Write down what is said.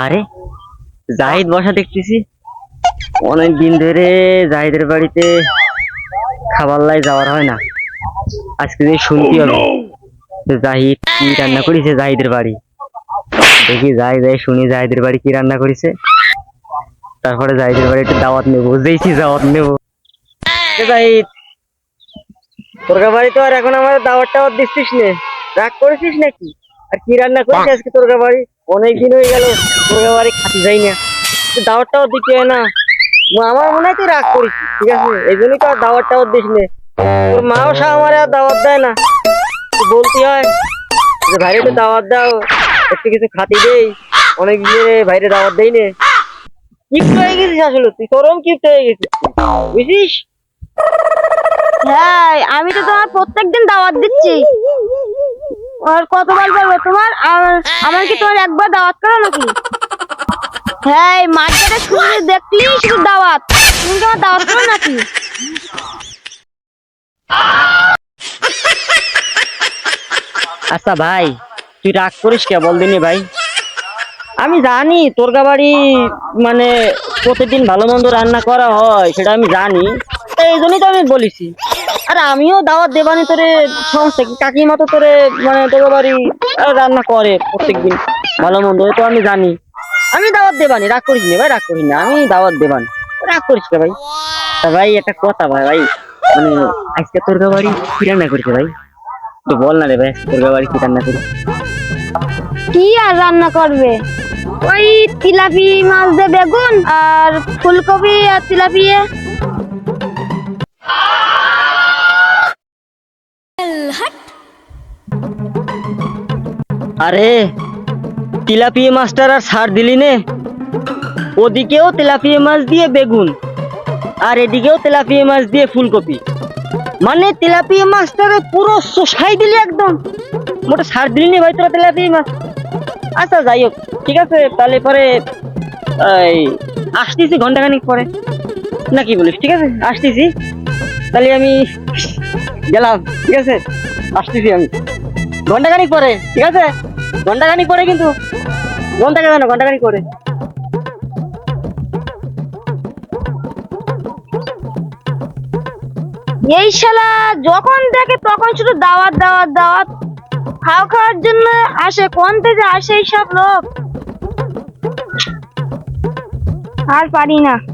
আরে জাহিদ বসা দেখতেছি। অনেক দিন ধরে জাহিদের বাড়িতে খাবার লাই যাওয়ার হয় না। আজকে যে শুনতে হবে জাহিদ কি রান্না করেছে জাহিদের বাড়ি। দেখি যাই যাই শুনি জাহিদের বাড়ি কি রান্না করেছে। তারপরে জাহিদের বাড়ি একটু দাওয়াত নেব বুঝেছি দাওয়াত নেব। জাহিদ তোর বাড়ি তো আর এখন আমার দাওয়াত টাওয়াত দিচ্ছিস নে। রাগ করেছিস নাকি? আর কি রান্না করেছিস আজকে তোর বাড়ি? অনেক দিন হয়ে গেল বাড়ি খাতে যাই না। তো দাওয়াত টাওয়াত দিতে না। আমার মনে হয় তুই রাগ করিস, ঠিক আছে? এই জন্যই তো আর দাওয়াত টাওয়াত দিস নে। তোর মাও সা আমার আর দাওয়াত দেয় না। বলতে হয়, যে ভাইরে একটু দাওয়াত দাও, একটু কিছু খাতি দেই। অনেক দিন ভাইরে দাওয়াত দেই নে। কিপ্ট হয়ে গেছিস আসলে, তুই চরম কিপ্ট হয়ে গেছিস। বুঝিস? হ্যাঁ আমি তো তোমার প্রত্যেকদিন দাওয়াত দিচ্ছি। আর কতবার বলব তোমার? আমার কি তোমার একবার দাওয়াত করো নাকি? হ্যাঁ মার্কেটে দেখলি, শুধু দাওয়াত। তুমি কি আমার দাওয়াত করো নাকি? আচ্ছা ভাই, তুই রাগ করিস কে? বল দিনি ভাই। আমি জানি তোর বাড়ি মানে প্রতিদিন ভালো মন্দ রান্না করা হয়, সেটা আমি জানি। এই জন্যই তো আমি বলিছি। আর আমিও দাওয়াত দেবানি তোরে সমস্যা কি কাকিমা তো তোরে মানে তোর বাড়ি রান্না করে প্রত্যেকদিন। ভালো মন্দ তো আমি জানি। আমি দাওয়াত দেবানি রাগ করিস না ভাই, রাগ করিস না। আমি দাওয়াত দেবানি রাগ করিস কে ভাই। ভাই, একটা কথা ভাই ভাই। মানে আজকে তোর বাড়ি কি রান্না করেছে ভাই? তো বল না রে ভাই, তোর বাড়ি কি রান্না করেছে কি আর রান্না করবে? ওই তিলাপি মাছ দিয়ে বেগুন আর ফুলকপি আর তিলাপিয়ে আরে, তিলাপিয়া মাছটার আর সার দিলি নে। ওদিকেও তেলাপিয়া মাছ দিয়ে বেগুন, আর এদিকেও তেলাপিয়া মাছ দিয়ে ফুলকপি। মানে তেলাপিয়া মাছটারে পুরো শোষাই দিলি একদম। মোটা সার দিলি নে ভাই তোরা তেলাপিয়া মাছ। আচ্ছা যাই হোক, ঠিক আছে, তাহলে পরে আসতেছি ঘন্টাখানিক পরে। না, কি বলিস, ঠিক আছে, আসতেছি। তাহলে আমি গেলাম, ঠিক আছে, আসতেছি আমি। ঘন্টাখানিক পরে, ঠিক আছে? ঘন্টাখানিক পরে কিন্তু। ঘণ্টা কেন ঘন্টাখানিক পরে। এই শালা যখন দেখে তখন শুধু দাওয়াত দাওয়াত দাওয়াত। খাওয়া খাওয়ার জন্য আসে, কোন থেকে আসে এইসব লোক? আর পারি না।